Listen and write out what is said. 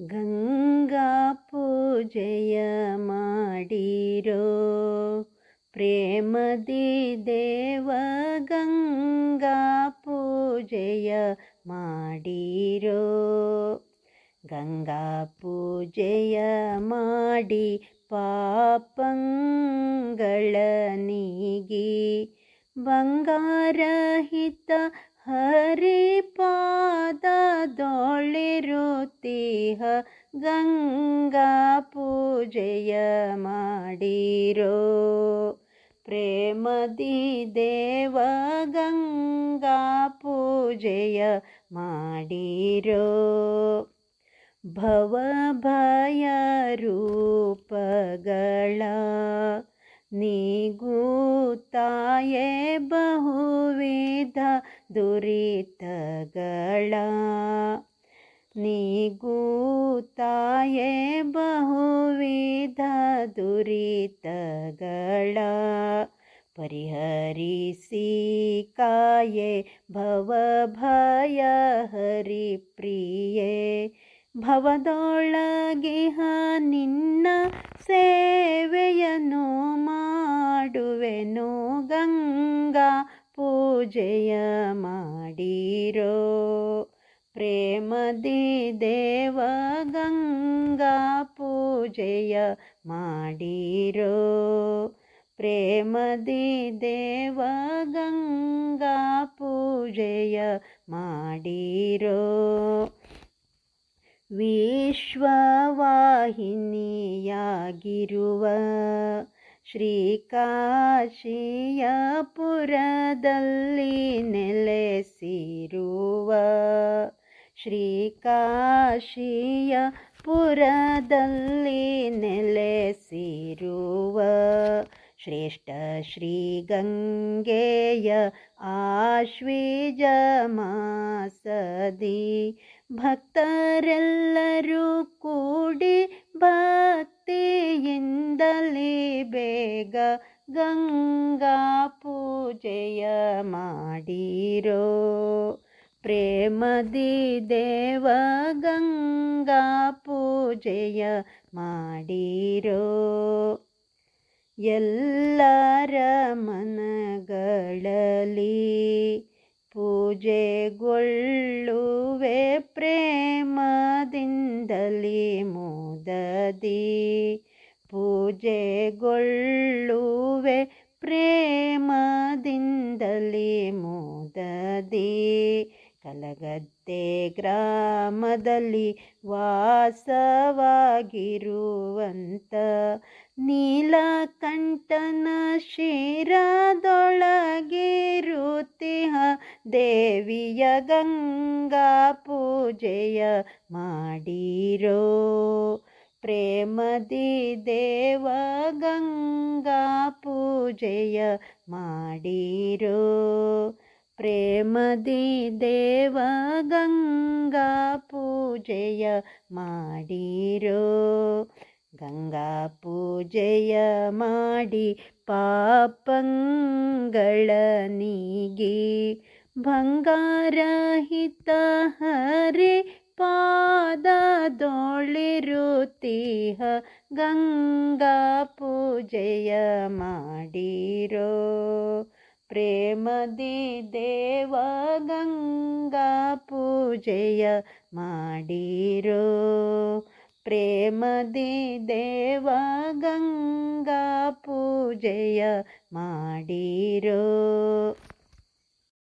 ಗಂಗಾ ಪೂಜೆಯ ಮಾಡಿರೋ ಪ್ರೇಮದಿ ದೇವ ಗಂಗಾ ಪೂಜೆಯ ಮಾಡಿರೋ. ಗಂಗಾ ಪೂಜೆಯ ಮಾಡಿ ಪಾಪಂಗಳ ನೀಗಿ ಬಂಗಾರಹಿತ ಹರಿಪಾದದೊಳಿರುತ್ತೀಹ ಗಂಗಾ ಪೂಜೆಯ ಮಾಡಿರೋ ಪ್ರೇಮದಿ ದೇವ ಗಂಗಾ ಪೂಜೆಯ ಮಾಡಿರೋ ಭವ ಭಯ ರೂಪಗಳ ನೀಗೂತಾಯೇ ಬಹುವಿಧ ದುರಿತಗಳ ನೀಗೂತಾಯೇ ಬಹುವಿಧ ದುರಿತಗಳ ಪರಿಹರಿಸಿ ಕಾಯೆ ಭವ ಭಯ ಹರಿಪ್ರಿಯೆ ಭವದೊಳಗಿಹ ನಿನ್ನ ಸೇವೆಯನ್ನು ಪೂಜೆಯ ಮಾಡಿರೋ ಪ್ರೇಮದಿ ದೇವ ಗಂಗಾ ಪೂಜೆಯ ಮಾಡಿರೋ ಪ್ರೇಮದಿ ದೇವ ಗಂಗಾ ಪೂಜೆಯ ಮಾಡಿರೋ ವಿಶ್ವವಾಹಿನಿಯಾಗಿರುವ ಶ್ರೀಕಾಶಿಯ ಪುರದಲ್ಲಿ ನೆಲೆಸಿರುವ ಶ್ರೀಕಾಶಿಯ ಪುರದಲ್ಲಿ ನೆಲೆಸಿರುವ ಶ್ರೇಷ್ಠ ಶ್ರೀ ಗಂಗೆಯ ಆಶ್ವೀಜ ಮಾಸದಿ ಭಕ್ತರೆಲ್ಲರೂ ಕೂಡಿ ಭಕ್ತಿಯಿಂದಲೇ ಬೇಗ ಗಂಗಾ ಪೂಜೆಯ ಮಾಡಿರೋ. ಪ್ರೇಮದಿ ದೇವ ಗಂಗಾ ಪೂಜೆಯ ಮಾಡಿರೋ. ಎಲ್ಲರ ಮನಗಳಲ್ಲಿ ಪೂಜೆಗೊಳ್ಳುವೆ ಪ್ರೇಮದಿಂದಲೇ ಮುದದಿ ಪೂಜೆಗೊಳ್ಳುವೆ ಪ್ರೇಮದಿಂದಲೇ ಮುದದಿ ಕಲಗದ್ದೆ ಗ್ರಾಮದಲ್ಲಿ ವಾಸವಾಗಿರುವಂತ ನೀಲಕಂಠನ ಶಿರದೊಳಗಿರುತ್ತಿಹ ದೇವಿಯ ಗಂಗಾ ಪೂಜೆಯ ಮಾಡಿರೋ. ಪ್ರೇಮದಿ ದೇವ ಗಂಗಾ ಪೂಜೆಯ ಮಾಡಿರೋ. ಪ್ರೇಮದಿ ದೇವ ಗಂಗಾ ಪೂಜೆಯ ಮಾಡಿರೋ. ಗಂಗಾ ಪೂಜೆಯ ಮಾಡಿ ಪಾಪಂಗಳ ನೀಗಿ. ಬಂಗಾರಹಿತ ಹರಿ ಪಾದದೊಳಿರುತ್ತೀಹ, ಗಂಗಾ ಪೂಜೆಯ ಮಾಡಿರೋ. ಪ್ರೇಮದಿ ದೇವ, ಗಂಗಾ ಪೂಜೆಯ ಮಾಡಿರೋ. ಪ್ರೇಮದಿ ದೇವ, ಗಂಗಾ ಪೂಜೆಯ ಮಾಡಿರೋ.